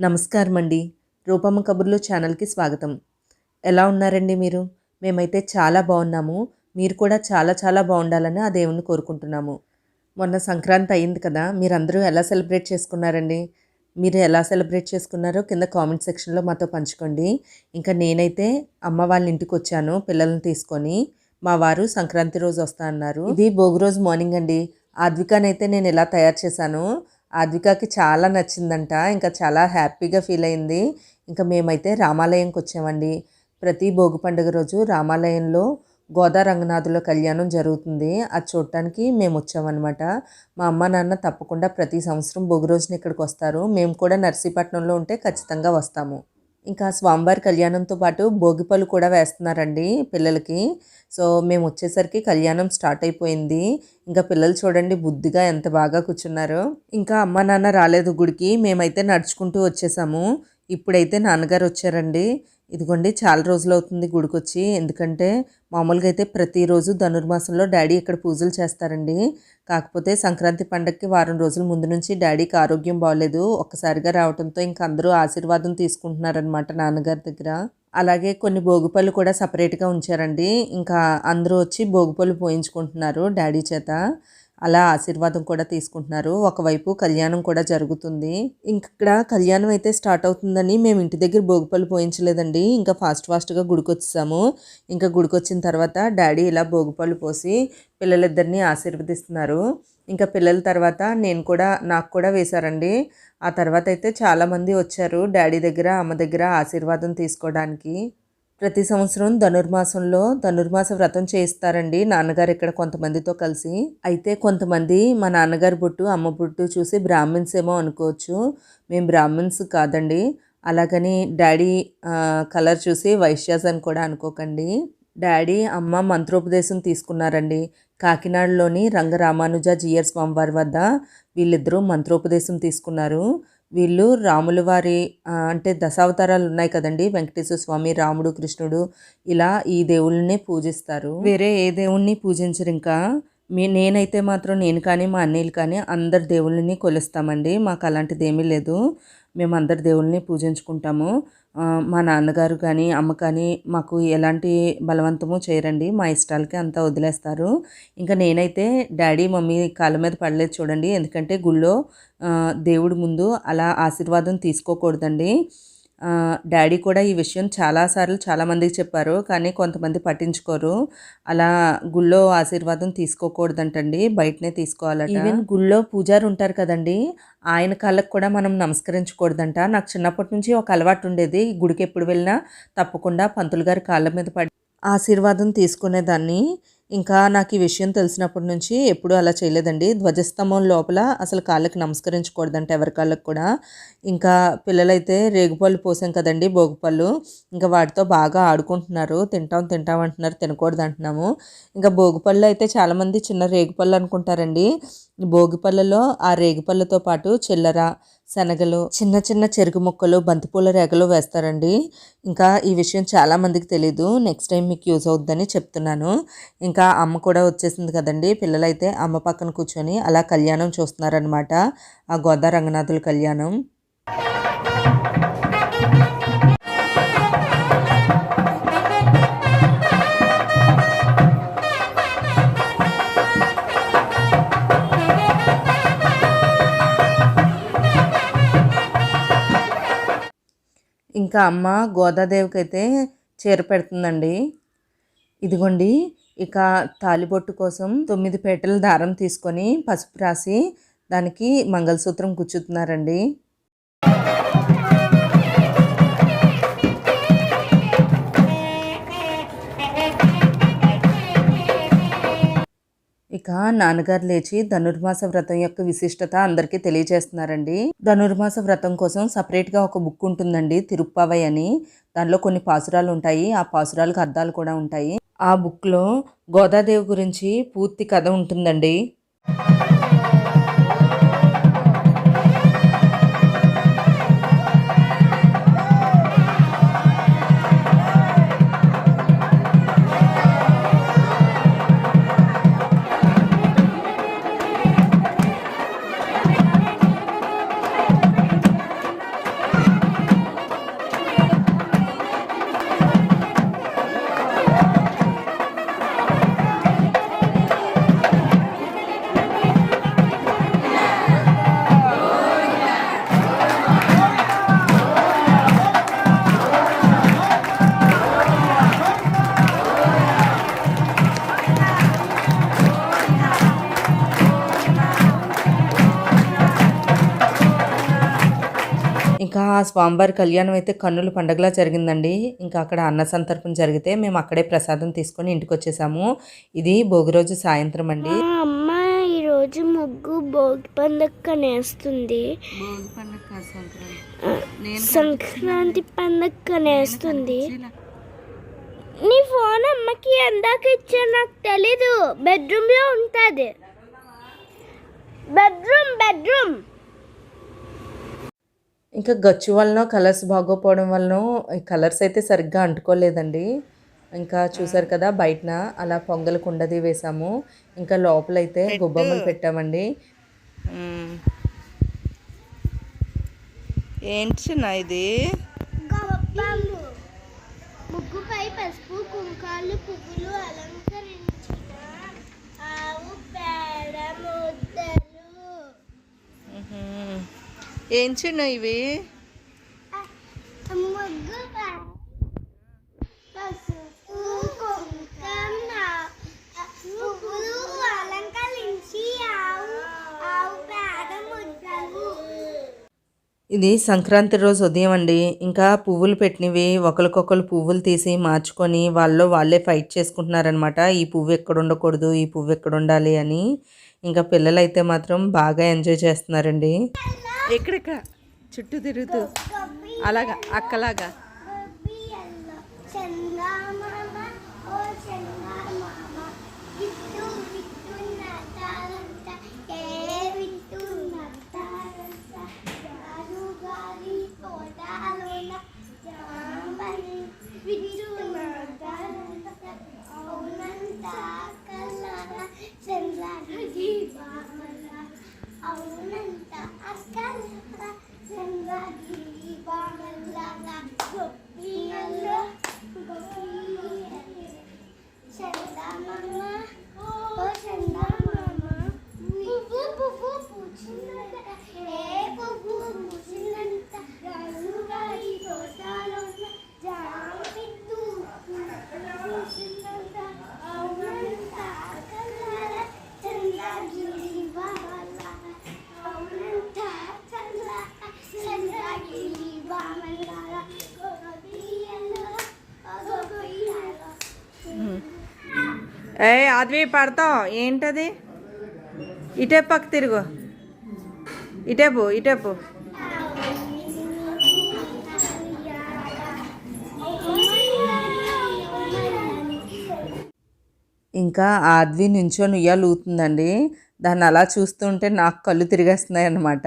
నమస్కారం అండి రూపమ్మ కబుర్లు ఛానల్కి స్వాగతం. ఎలా ఉన్నారండి మీరు? మేమైతే చాలా బాగున్నాము. మీరు కూడా చాలా చాలా బాగుండాలని ఆ దేవుని కోరుకుంటున్నాము. మొన్న సంక్రాంతి అయింది కదా మీరందరూ ఎలా సెలబ్రేట్ చేసుకున్నారండి? మీరు ఎలా సెలబ్రేట్ చేసుకున్నారో కింద కామెంట్ సెక్షన్లో మాతో పంచుకోండి. ఇంకా నేనైతే అమ్మ వాళ్ళ ఇంటికి వచ్చాను పిల్లల్ని తీసుకొని. మా వారు సంక్రాంతి రోజు వస్తా అన్నారు. ఇది భోగి రోజు మార్నింగ్ అండి. ఆద్వికానైతే నేను ఎలా తయారు చేశాను. ఆద్వికాకి చాలా నచ్చిందంట. ఇంకా చాలా హ్యాపీగా ఫీల్ అయింది. ఇంకా మేమైతే రామాలయంకి వచ్చామండి. ప్రతి భోగి పండుగ రోజు రామాలయంలో గోదా రంగనాథుల కళ్యాణం జరుగుతుంది. అది చూడటానికి మేము వచ్చామన్నమాట. మా అమ్మ నాన్న తప్పకుండా ప్రతి సంవత్సరం భోగి రోజున ఇక్కడికి వస్తారు. మేము కూడా నర్సీపట్నంలో ఉంటే ఖచ్చితంగా వస్తాము. ఇంకా స్వామివారి కళ్యాణంతో పాటు భోగిపళ్ళు కూడా వేస్తున్నారండి పిల్లలకి. సో మేము వచ్చేసరికి కళ్యాణం స్టార్ట్ అయిపోయింది. ఇంకా పిల్లలు చూడండి బుద్ధిగా ఎంత బాగా కూర్చున్నారో. ఇంకా అమ్మ నాన్న రాలేదు గుడికి. మేమైతే నడుచుకుంటూ వచ్చేసాము. ఇప్పుడైతే నాన్నగారు వచ్చారండి ఇదిగోండి చాలా రోజులు అవుతుంది గుడికొచ్చి. ఎందుకంటే మామూలుగా అయితే ప్రతిరోజు ధనుర్మాసంలో డాడీ ఇక్కడ పూజలు చేస్తారండి. కాకపోతే సంక్రాంతి పండగకి వారం రోజుల ముందు నుంచి డాడీకి ఆరోగ్యం బాగలేదు ఒక్కసారిగా రావడంతో ఇంకా అందరూ ఆశీర్వాదం తీసుకుంటున్నారనమాట నాన్నగారి దగ్గర. అలాగే కొన్ని భోగిపళ్ళు కూడా సపరేట్గా ఉంచారండి. ఇంకా అందరూ వచ్చి భోగిపళ్ళు పోయించుకుంటున్నారు డాడీ చేత. అలా ఆశీర్వాదం కూడా తీసుకుంటున్నారు. ఒకవైపు కళ్యాణం కూడా జరుగుతుంది. ఇక్కడ కళ్యాణం అయితే స్టార్ట్ అవుతుందని మేము ఇంటి దగ్గర భోగిపళ్ళు పోయించలేదండి. ఇంకా ఫాస్ట్ ఫాస్ట్గా గుడికి ఇంకా గుడికి వచ్చిన తర్వాత డాడీ ఇలా భోగిపళ్ళు పోసి పిల్లలిద్దరిని ఆశీర్వదిస్తున్నారు. ఇంకా పిల్లల తర్వాత నేను కూడా నాకు కూడా వేశారండి. ఆ తర్వాత అయితే చాలామంది వచ్చారు డాడీ దగ్గర అమ్మ దగ్గర ఆశీర్వాదం తీసుకోవడానికి. ప్రతి సంవత్సరం ధనుర్మాసంలో ధనుర్మాస వ్రతం చేయిస్తారండి. నాన్నగారు ఇక్కడ కొంతమందితో కలిసి. అయితే కొంతమంది మా నాన్నగారి బొట్టు అమ్మ బొట్టు చూసి బ్రాహ్మిన్స్ ఏమో అనుకోవచ్చు. మేము బ్రాహ్మిన్స్ కాదండి. అలాగని డాడీ కలర్ చూసి వైశ్యాస్ అని కూడా అనుకోకండి. డాడీ అమ్మ మంత్రోపదేశం తీసుకున్నారండి. కాకినాడలోని రంగరామానుజ జియర్ స్వామివారి వద్ద వీళ్ళిద్దరూ మంత్రోపదేశం తీసుకున్నారు. వీళ్ళు రాముల వారి అంటే దశావతారాలు ఉన్నాయి కదండి. వెంకటేశ్వర స్వామి రాముడు కృష్ణుడు ఇలా ఈ దేవుళ్ళని పూజిస్తారు. వేరే ఏ దేవుణ్ణి పూజించరు ఇంకా. మీ నేనైతే మాత్రం నేను కానీ మా అన్నయ్యలు కానీ అందరి దేవుళ్ళని కొలుస్తామండి. మాకు అలాంటిది ఏమీ లేదు. మేము అందరి దేవుళ్ళని పూజించుకుంటాము. మా నాన్నగారు కానీ అమ్మ కానీ మాకు ఎలాంటి బలవంతము చేయరండి. మా ఇష్టాలకి అంతా వదిలేస్తారు. ఇంకా నేనైతే డాడీ మమ్మీ కాళ్ళ మీద పడలేదు చూడండి. ఎందుకంటే గుళ్ళో దేవుడి ముందు అలా ఆశీర్వాదం తీసుకోకూడదండి. డాడీ కూడా ఈ విషయం చాలాసార్లు చాలామందికి చెప్పారు కానీ కొంతమంది పట్టించుకోరు. అలా గుళ్ళో ఆశీర్వాదం తీసుకోకూడదంటండి బయటనే తీసుకోవాలట. ఈవెన్ గుళ్ళో పూజారు ఉంటారు కదండి ఆయన కాళ్ళకు కూడా మనం నమస్కరించకూడదంట. నాకు చిన్నప్పటి నుంచి ఒక అలవాటు ఉండేది గుడికి ఎప్పుడు వెళ్ళినా తప్పకుండా పంతులు గారి కాళ్ళ మీద పడి ఆశీర్వాదం తీసుకునేదాన్ని. ఇంకా నాకు ఈ విషయం తెలిసినప్పటి నుంచి ఎప్పుడూ అలా చేయలేదండి. ధ్వజస్తంభం లోపల అసలు కాళ్ళకి నమస్కరించకూడదంట ఎవరి కాళ్ళకి కూడా. ఇంకా పిల్లలైతే రేగుపళ్ళు పోసాం కదండి భోగిపళ్ళు. ఇంకా వాటితో బాగా ఆడుకుంటున్నారు. తింటాం తింటాం అంటున్నారు తినకూడదు అంటున్నాము. ఇంకా భోగిపళ్ళు అయితే చాలామంది చిన్న రేగుపళ్ళు అనుకుంటారండి. భోగిపళ్ళలో ఆ రేగిపళ్ళతో పాటు చిల్లర శనగలు చిన్న చిన్న చెరుకు ముక్కలు బంతిపూల రేగలు వేస్తారండి. ఇంకా ఈ విషయం చాలామందికి తెలీదు. నెక్స్ట్ టైం మీకు యూజ్ అవుద్దని చెప్తున్నాను. ఇంకా అమ్మ కూడా వచ్చేసింది కదండి. పిల్లలైతే అమ్మ పక్కన కూర్చొని అలా కళ్యాణం చూస్తున్నారనమాట ఆ గోదా రంగనాథుల కళ్యాణం. ఇంకా అమ్మ గోదాదేవికి అయితే చీర పెడుతుందండి. ఇదిగోండి ఇక తాలిబొట్టు కోసం తొమ్మిది పేటల దారం తీసుకొని పసుపు రాసి దానికి మంగళసూత్రం గుచ్చుతున్నారండి. ఇక నాన్నగారు లేచి ధనుర్మాస వ్రతం యొక్క విశిష్టత అందరికీ తెలియజేస్తున్నారండి. ధనుర్మాస వ్రతం కోసం సపరేట్గా ఒక బుక్ ఉంటుందండి తిరుప్పావై అని. దానిలో కొన్ని పాసురాలు ఉంటాయి ఆ పాసురాలకు అర్థాలు కూడా ఉంటాయి. ఆ బుక్లో గోదాదేవి గురించి పూర్తి కథ ఉంటుందండి. ఆ స్వామివారి కళ్యాణం అయితే కన్నుల పండగలా జరిగిందండి. ఇంకా అక్కడ అన్న సంతర్పణ జరిగితే మేము అక్కడే ప్రసాదం తీసుకొని ఇంటికి వచ్చేసాము. ఇది భోగి రోజు సాయంత్రం అండి. మా అమ్మ ఈరోజు ముగ్గు భోగి పండుగ నేస్తుంది భోగి పండుగ సంక్రాంతి. పండుగ నేస్తుంది నీ ఫోన్ అమ్మకి ఎందాక ఇచ్చా నాకు తెలీదు. బెడ్రూమ్లో ఉంటుంది. Bedroom bedroom. ఇంకా గచ్చు వలన కలర్స్ బాగోపోవడం వలన ఈ కలర్స్ అయితే సరిగ్గా అంటుకోలేదండి. ఇంకా చూసారు కదా బయటన అలా పొంగల్ కుండది వేసాము. ఇంకా లోపలైతే గుబ్బమ్మలు పెట్టామండి. ఏంటి చిన్న ఇది? ముగ్గుపై పసుపు కుంకాలు పువ్వులు అలంకరించిన ఆవు పేడ ముద్దలు. మ్మ్. ఏం చిన్న ఇవి? ఇది సంక్రాంతి రోజు ఉదయం అండి. ఇంకా పువ్వులు పెట్టినవి ఒకరికొకరు పువ్వులు తీసి మార్చుకొని వాళ్ళు వాళ్ళే ఫైట్ చేసుకుంటున్నారనమాట ఈ పువ్వు ఎక్కడ ఉండకూడదు ఈ పువ్వు ఎక్కడ ఉండాలి అని. ఇంకా పిల్లలైతే మాత్రం బాగా ఎంజాయ్ చేస్తున్నారండి. ఎక్కడెక్కడ? చుట్టూ తిరుగుతూ. అలాగా అక్కలాగా. ఏ ఆద్వి పడతావు ఏంటది? ఇటే పక్క తిరుగు. ఇటేపు ఇటేపు ఇంకా ఆద్వి నుంచో ఉయ్యాలు ఊతుందండి దాన్ని అలా చూస్తుంటే నాకు కళ్ళు తిరిగేస్తున్నాయి అన్నమాట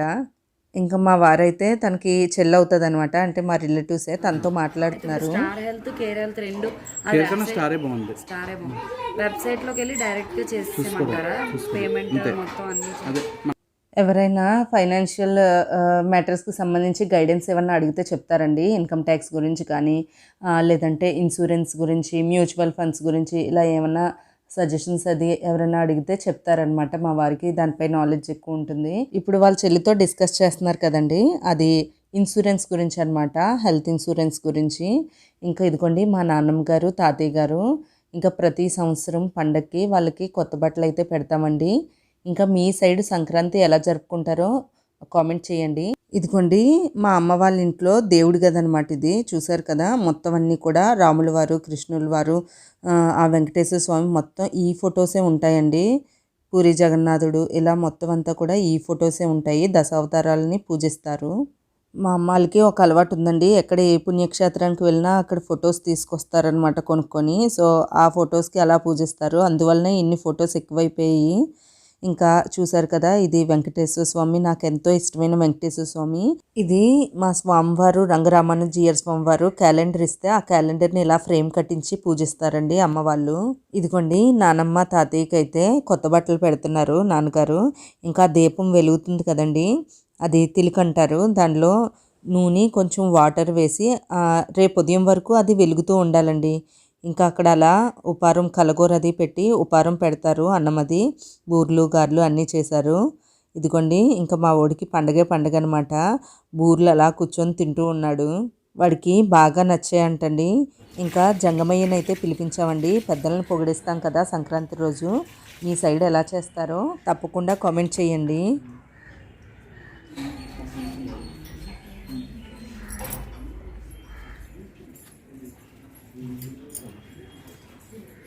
ఇంకా మా వారైతే తనకి చెల్లి అవుతుంది అనమాట అంటే మా రిలేటివ్సే తనతో మాట్లాడుతున్నారు. స్టార్ హెల్త్ కేర్ హెల్త్ రెండు స్టారే బాగుంది. స్టార్ ఏమో వెబ్సైట్లోకి వెళ్ళి డైరెక్ట్గా చేసేయమంటారా పేమెంట్ మొత్తం అన్ని అదే. ఎవరైనా ఫైనాన్షియల్ మ్యాటర్స్కి సంబంధించి గైడెన్స్ ఏమన్నా అడిగితే చెప్తారండి. ఇన్కమ్ ట్యాక్స్ గురించి కానీ లేదంటే ఇన్సూరెన్స్ గురించి మ్యూచువల్ ఫండ్స్ గురించి ఇలా ఏమన్నా సజెషన్స్ అది ఎవరైనా అడిగితే చెప్తారనమాట. మా వారికి దానిపై నాలెడ్జ్ ఎక్కువ ఉంటుంది. ఇప్పుడు వాళ్ళ చెల్లితో డిస్కస్ చేస్తున్నారు కదండి. అది ఇన్సూరెన్స్ గురించి అనమాట. హెల్త్ ఇన్సూరెన్స్ గురించి. ఇంకా ఇదిగోండి మా నాన్నమ్మ గారు తాతయ్య గారు ఇంకా ప్రతి సంవత్సరం పండక్కి వాళ్ళకి కొత్త బట్టలు అయితే పెడతామండి. ఇంకా మీ సైడ్ సంక్రాంతి ఎలా జరుపుకుంటారో కామెంట్ చేయండి. ఇదిగోండి మా అమ్మ వాళ్ళ ఇంట్లో దేవుడు కదనమాట అనమాట ఇది. చూశారు కదా మొత్తం అన్నీ కూడా రాముల వారు కృష్ణుల వారు ఆ, ఆ వెంకటేశ్వర స్వామి మొత్తం ఈ ఫొటోసే ఉంటాయండి. పూరి జగన్నాథుడు ఇలా మొత్తం అంతా కూడా ఈ ఫొటోసే ఉంటాయి. దశావతారాలని పూజిస్తారు. మా అమ్మాలకి ఒక అలవాటు ఉందండి. ఎక్కడ ఏ పుణ్యక్షేత్రానికి వెళ్ళినా అక్కడ ఫొటోస్ తీసుకొస్తారనమాట కొనుక్కొని. సో ఆ ఫొటోస్కి అలా పూజిస్తారు. అందువల్లనే ఇన్ని ఫొటోస్ ఎక్కువైపోయాయి. ఇంకా చూసారు కదా ఇది వెంకటేశ్వర స్వామి నాకు ఎంతో ఇష్టమైన వెంకటేశ్వర స్వామి. ఇది మా స్వామివారు రంగరామానుజీయర్ స్వామివారు క్యాలెండర్ ఇస్తే ఆ క్యాలెండర్ని ఇలా ఫ్రేమ్ కట్టించి పూజిస్తారండి అమ్మ వాళ్ళు ఇదిగోండి నానమ్మ తాతయ్యకి అయితే కొత్త బట్టలు పెడుతున్నారు నాన్నగారు. ఇంకా దీపం వెలుగుతుంది కదండి అది తిలకంటారు దానిలో నూనె కొంచెం వాటర్ వేసి రేపు ఉదయం వరకు అది వెలుగుతూ ఉండాలండి. ఇంకా అక్కడ అలా ఉపారం కలగూర అది పెట్టి ఉపారం పెడతారు అన్నం అది బూర్లు గారెలు అన్నీ చేశారు. ఇదిగోండి ఇంకా మా వాడికి పండగే పండగ అనమాట బూర్లు అలా కూర్చొని తింటూ ఉన్నాడు. వాడికి బాగా నచ్చాయంటండి. ఇంకా జంగమయ్యనైతే పిలిపించామండి. పెద్దలను పొగిడిస్తాం కదా సంక్రాంతి రోజు. మీ సైడ్ ఎలా చేస్తారో తప్పకుండా కామెంట్ చేయండి.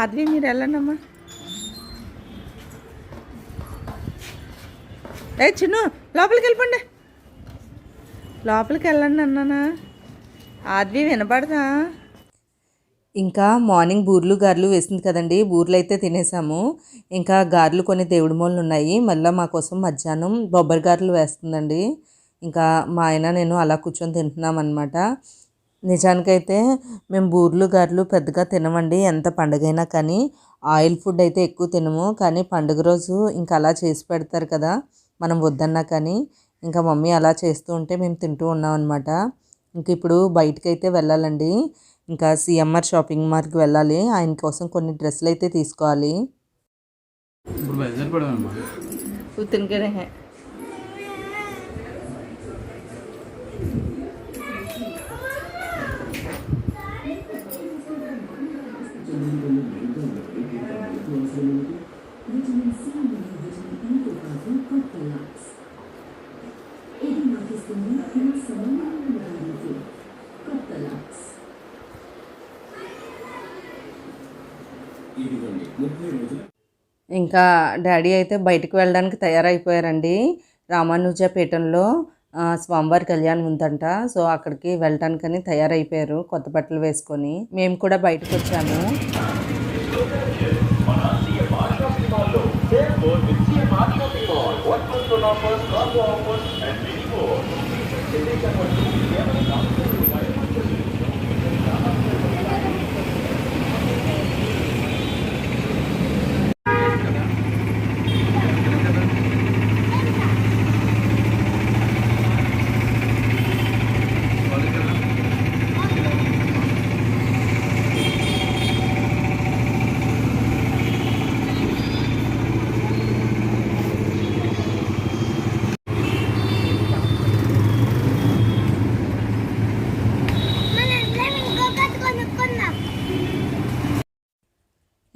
ఆద్వి మీరు వెళ్ళండమ్మా ఏ చిన్ను లోపలికి వెళ్ళిపోండి లోపలికి వెళ్ళండి అన్నానా? ఆద్వి వినపడదా? ఇంకా మార్నింగ్ బూర్లు గారెలు వేసింది కదండి బూర్లు అయితే తినేసాము. ఇంకా గారెలు కొన్ని దేవుడి మూలలు ఉన్నాయి మళ్ళీ మా కోసం మధ్యాహ్నం బొబ్బరి గారెలు వేస్తుందండి. ఇంకా మా ఆయన నేను అలా కూర్చొని తింటున్నాం అనమాట నిజానికైతే మేము బూర్లు గారెలు పెద్దగా తినమండి. ఎంత పండగైనా కానీ ఆయిల్ ఫుడ్ అయితే ఎక్కువ తినము. కానీ పండుగ రోజు ఇంకా అలా చేసి పెడతారు కదా. మనం వద్దన్నా కానీ ఇంకా మమ్మీ అలా చేస్తూ ఉంటే మేము తింటూ ఉన్నాం అనమాట ఇంక ఇప్పుడు బయటకైతే వెళ్ళాలండి. ఇంకా సిఎంఆర్ షాపింగ్ మాల్కి వెళ్ళాలి. ఆయన కోసం కొన్ని డ్రెస్సులు అయితే తీసుకోవాలి. ఇప్పుడు ఇంకా డాడీ అయితే బయటకు వెళ్ళడానికి తయారైపోయారండి రామానుజపేటంలో. స్వామివారి కళ్యాణం ఉందంట. సో అక్కడికి వెళ్ళటానికని తయారైపోయారు కొత్త బట్టలు వేసుకొని. మేము కూడా బయటకు వచ్చాము. మనందరం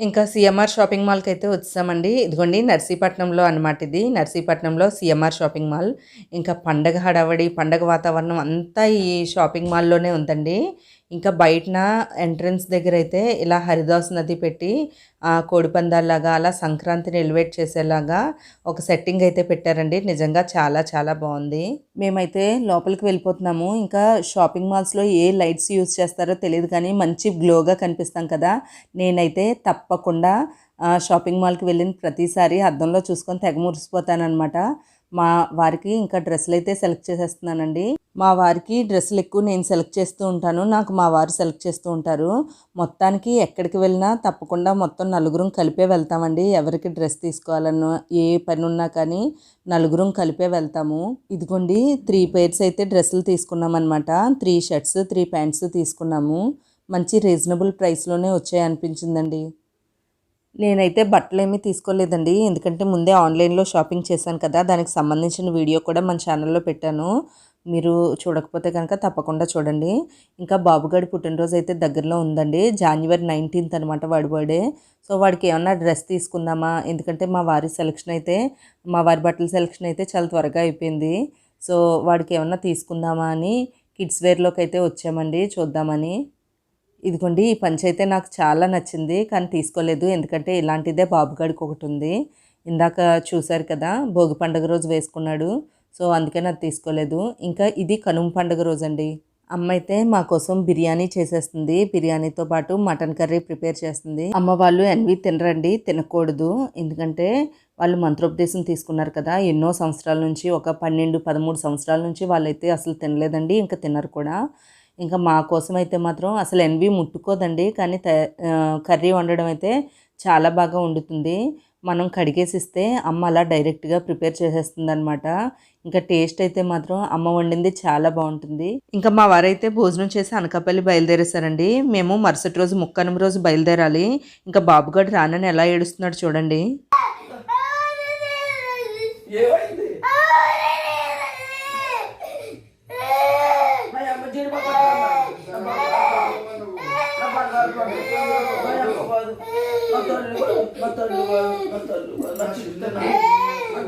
ఇంకా సిఎంఆర్ షాపింగ్ మాల్కి అయితే వచ్చామండి. ఇదిగోండి నర్సీపట్నంలో అనమాట ఇది. నర్సీపట్నంలో సిఎంఆర్ షాపింగ్ మాల్. ఇంకా పండగ హడావడి పండగ వాతావరణం అంతా ఈ షాపింగ్ మాల్లోనే ఉందండి. ఇంకా బయటన ఎంట్రన్స్ దగ్గర అయితే ఇలా హరిదాస్ నది పెట్టి కోడిపందాల్లాగా అలా సంక్రాంతిని ఎలివేట్ చేసేలాగా ఒక సెట్టింగ్ అయితే పెట్టారండి. నిజంగా చాలా చాలా బాగుంది. మేమైతే లోపలికి వెళ్ళిపోతున్నాము. ఇంకా షాపింగ్ మాల్స్లో ఏ లైట్స్ యూస్ చేస్తారో తెలియదు కానీ మంచి గ్లోగా కనిపిస్తాం కదా. నేనైతే తప్పకుండా షాపింగ్ మాల్కి వెళ్ళిన ప్రతిసారి అద్దంలో చూసుకొని తెగ మురిసిపోతానమాట మా వారికి ఇంకా డ్రెస్సులు అయితే సెలెక్ట్ చేసేస్తున్నానండి. మా వారికి డ్రెస్సులు ఎక్కువ నేను సెలెక్ట్ చేస్తూ ఉంటాను. నాకు మా వారు సెలెక్ట్ చేస్తూ ఉంటారు. మొత్తానికి ఎక్కడికి వెళ్ళినా తప్పకుండా మొత్తం నలుగురం కలిపే వెళ్తామండి. ఎవరికి డ్రెస్ తీసుకోవాలన్నా ఏ పని ఉన్నా కానీ నలుగురం కలిపే వెళ్తాము. ఇదిగోండి త్రీ పేర్స్ అయితే డ్రెస్సులు తీసుకున్నాం అనమాట త్రీ షర్ట్స్ త్రీ ప్యాంట్స్ తీసుకున్నాము. మంచి రీజనబుల్ ప్రైస్లోనే వచ్చాయి అనిపించిందండి నేనైతే బట్టలేమీ తీసుకోలేదండి. ఎందుకంటే ముందే ఆన్లైన్లో షాపింగ్ చేశాను కదా దానికి సంబంధించిన వీడియో కూడా మన ఛానల్లో పెట్టాను. మీరు చూడకపోతే కనుక తప్పకుండా చూడండి. ఇంకా బాబుగాడి పుట్టినరోజు అయితే దగ్గరలో ఉందండి. జనవరి నైన్టీన్త్ అనమాట వాడి బర్త్డే. సో వాడికి ఏమన్నా డ్రెస్ తీసుకుందామా? ఎందుకంటే మా వారి సెలక్షన్ అయితే మా వారి బట్టల సెలెక్షన్ అయితే చాలా త్వరగా అయిపోయింది. సో వాడికి ఏమన్నా తీసుకుందామా అని కిడ్స్ వేర్లోకి అయితే వచ్చామండి. చూద్దామని. ఇదిగోండి ఈ పంచ అయితే నాకు చాలా నచ్చింది కానీ తీసుకోలేదు. ఎందుకంటే ఇలాంటిదే బాబుగాడికి ఒకటి ఉంది. ఇందాక చూశారు కదా భోగి పండుగ రోజు వేసుకున్నాడు. సో అందుకని అది తీసుకోలేదు. ఇంకా ఇది కనుమ పండుగ రోజు అండి అమ్మ అయితే మా కోసం బిర్యానీ చేసేస్తుంది. బిర్యానీతో పాటు మటన్ కర్రీ ప్రిపేర్ చేస్తుంది. అమ్మ వాళ్ళు ఎన్వి తినరండి తినకూడదు. ఎందుకంటే వాళ్ళు మంత్రోపదేశం తీసుకున్నారు కదా ఎన్నో సంవత్సరాల నుంచి ఒక పన్నెండు పదమూడు సంవత్సరాల నుంచి వాళ్ళైతే అసలు తినలేదండి ఇంకా తినరు కూడా. ఇంకా మా కోసం అయితే మాత్రం అసలు ఎన్వి ముట్టుకోదండి. కానీ త- కర్రీ వండడం అయితే చాలా బాగా వండుతుంది. మనం కడిగేసిస్తే అమ్మ అలా డైరెక్ట్గా ప్రిపేర్ చేసేస్తుంది అనమాట ఇంకా టేస్ట్ అయితే మాత్రం అమ్మ వండింది చాలా బాగుంటుంది. ఇంకా మా వారైతే భోజనం చేసి అనకాపల్లి బయలుదేరేశారండి. మేము మరుసటి రోజు ముక్కనం రోజు బయలుదేరాలి. ఇంకా బాబుగాడు రానని ఎలా ఏడుస్తున్నాడు చూడండి.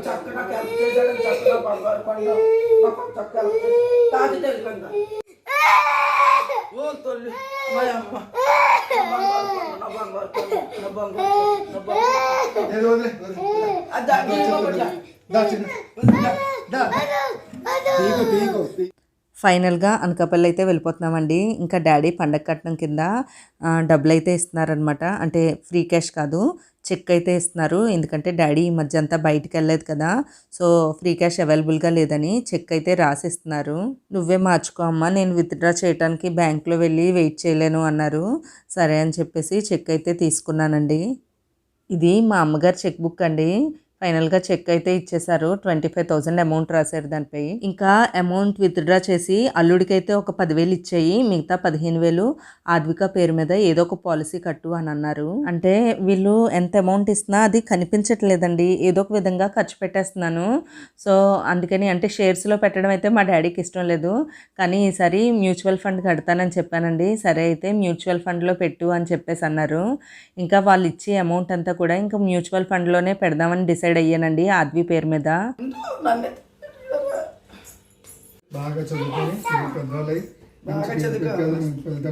చక్కగా క్యాప్ చేశాడు చక్కగా బంగారు ఫైనల్గా అనకాపల్లి అయితే వెళ్ళిపోతున్నామండి. ఇంకా డాడీ పండగ కట్నం కింద డబ్బులు అయితే ఇస్తున్నారనమాట. అంటే ఫ్రీ క్యాష్ కాదు చెక్ అయితే ఇస్తున్నారు. ఎందుకంటే డాడీ ఈ మధ్య అంతా బయటికి వెళ్ళలేదు కదా. సో ఫ్రీ క్యాష్ అవైలబుల్గా లేదని చెక్ అయితే రాసిస్తున్నారు. నువ్వే మార్చుకో అమ్మ నేను విత్డ్రా చేయడానికి బ్యాంక్లో వెళ్ళి వెయిట్ చేయలేను అన్నారు. సరే అని చెప్పేసి చెక్ అయితే తీసుకున్నానండి. ఇది మా అమ్మగారి చెక్ బుక్ అండి. ఫైనల్గా చెక్ అయితే ఇచ్చేశారు ట్వంటీ ఫైవ్ థౌసండ్ అమౌంట్ రాశారు దానిపై ఇంకా అమౌంట్ విత్డ్రా చేసి అల్లుడికైతే ఒక పదివేలు ఇచ్చేయి. మిగతా పదిహేను వేలు ఆద్విక పేరు మీద ఏదో ఒక పాలసీ కట్టు అని అన్నారు. అంటే వీళ్ళు ఎంత అమౌంట్ ఇస్తున్నా అది కనిపించట్లేదండి. ఏదో ఒక విధంగా ఖర్చు పెట్టేస్తున్నాను. సో అందుకని అంటే షేర్స్లో పెట్టడం అయితే మా డాడీకి ఇష్టం లేదు. కానీ ఈసారి మ్యూచువల్ ఫండ్ కడతానని చెప్పానండి. సరే అయితే మ్యూచువల్ ఫండ్లో పెట్టు అని చెప్పేసి అన్నారు. ఇంకా వాళ్ళు ఇచ్చే అమౌంట్ అంతా కూడా ఇంకా మ్యూచువల్ ఫండ్లోనే పెడదామని డిసైడ్ అయ్యానండి ఆద్వి పేరు మీద. నన్ను బాగా చదువుకొని చిన్న పెద్దవాళ్ళై బాగా చదువుకో.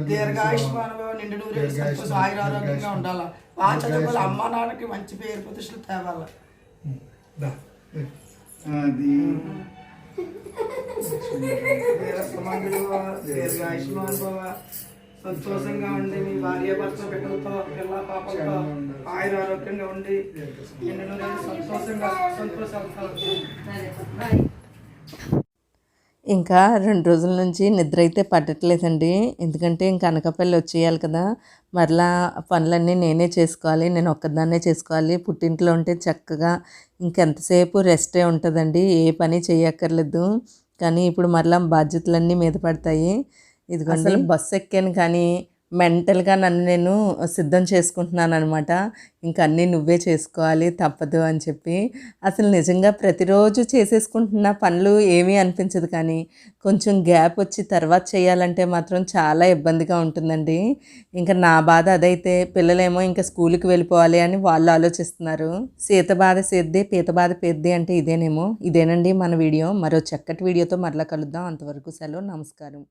దీర్ఘాయుష్మాన్ నిండు నూరేళ్ళు సంతోష ఆయుర ఆరోగ్యంగా ఉండాలా? బాగా చదువుకోవాలి. అమ్మ నాన్నకి మంచి పేరు ప్రతిష్టలు తేవాలా? దా. అది. వీరస్వామి భవ, దీర్ఘాయుష్మాన్ భవ సంతోషంగా ఉండి మీ భార్య భర్త బిడ్డలతో పిల్ల పాపలతో ఆయుర ఆరోగ్యంగా ఉండి సంతోషంగా సంతోషాలు ఇంకా రెండు రోజుల నుంచి నిద్ర అయితే పట్టట్లేదండి. ఎందుకంటే ఇంకా అనకాపల్లి వచ్చేయాలి కదా. మరలా పనులన్నీ నేనే చేసుకోవాలి నేను ఒక్కదాన్నే చేసుకోవాలి. పుట్టింట్లో ఉంటే చక్కగా ఇంకెంతసేపు రెస్టే ఉంటుందండి. ఏ పని చేయక్కర్లేదు. కానీ ఇప్పుడు మరలా బాధ్యతలన్నీ మీద పడతాయి. ఇదిగోండి. బస్సు ఎక్కాను కానీ మెంటల్గా నన్ను నేను సిద్ధం చేసుకుంటున్నాను అనమాట ఇంకా అన్నీ నువ్వే చేసుకోవాలి తప్పదు అని చెప్పి. అసలు నిజంగా ప్రతిరోజు చేసేసుకుంటున్న పనులు ఏమీ అనిపించదు కానీ కొంచెం గ్యాప్ వచ్చి తర్వాత చేయాలంటే మాత్రం చాలా ఇబ్బందిగా ఉంటుందండి. ఇంకా నా బాధ అదైతే పిల్లలేమో ఇంకా స్కూల్కి వెళ్ళిపోవాలి అని వాళ్ళు ఆలోచిస్తున్నారు. సీత బాధ సేద్ది పీత బాధ పేద్ది అంటే ఇదేనేమో. ఇదేనండి మన వీడియో. మరో చక్కటి వీడియోతో మరలా కలుద్దాం. అంతవరకు సెలవు. నమస్కారం.